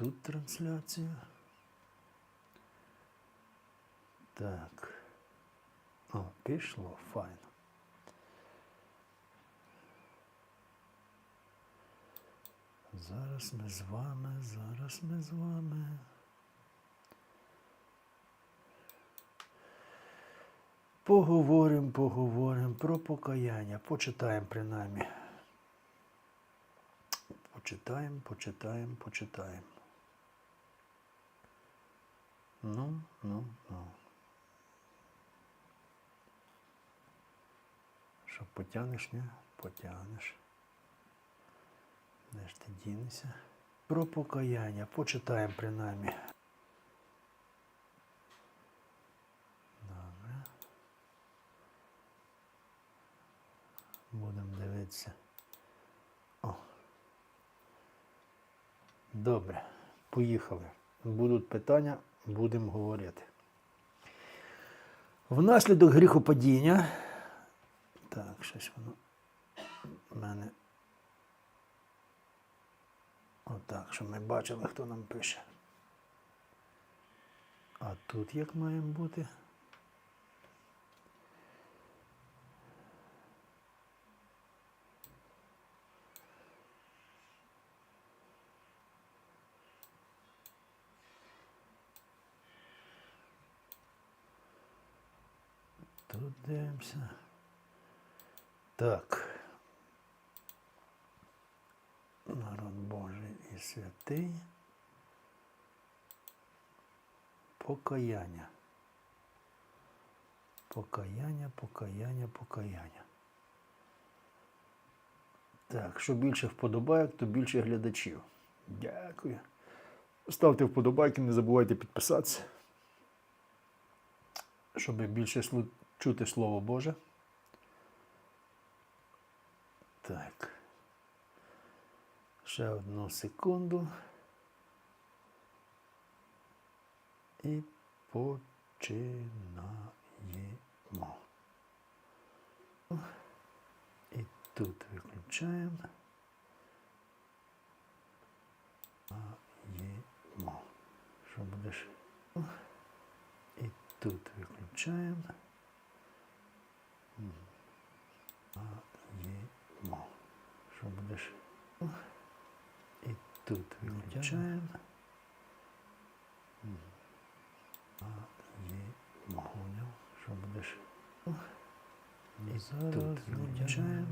тут трансляція. Так. О, пішло, файно. Зараз ми з вами, зараз ми з вами. Поговоримо, поговоримо про покаяння. Почитаємо принаймні. Почитаємо, почитаємо, почитаємо. Ну, ну, ну. Що потягнеш, ні? Потягнеш. Де ж ти дінешся? Про покаяння. Почитаємо принаймні. Добре. Будемо дивитися. О. Добре. Поїхали. Будуть питання, будемо говорити. Внаслідок гріхопадіння. Так, щось воно в мене. Отак, щоб ми бачили, хто нам пише. А тут як маємо бути? Тут дивимося. Так. Народ Божий і святий. Покаяння. Покаяння, покаяння, покаяння. Так, що більше вподобайок, то більше глядачів. Дякую. Ставте вподобайки, не забувайте підписатися. Щоб більше чути Слово Боже. Так. Ще одну секунду. І починаємо. І тут виключаємо. Що будеш? І тут виключаємо. Маємо. Що будеш? І тут виключаємо. Понял, Що будеш? І тут виключаємо.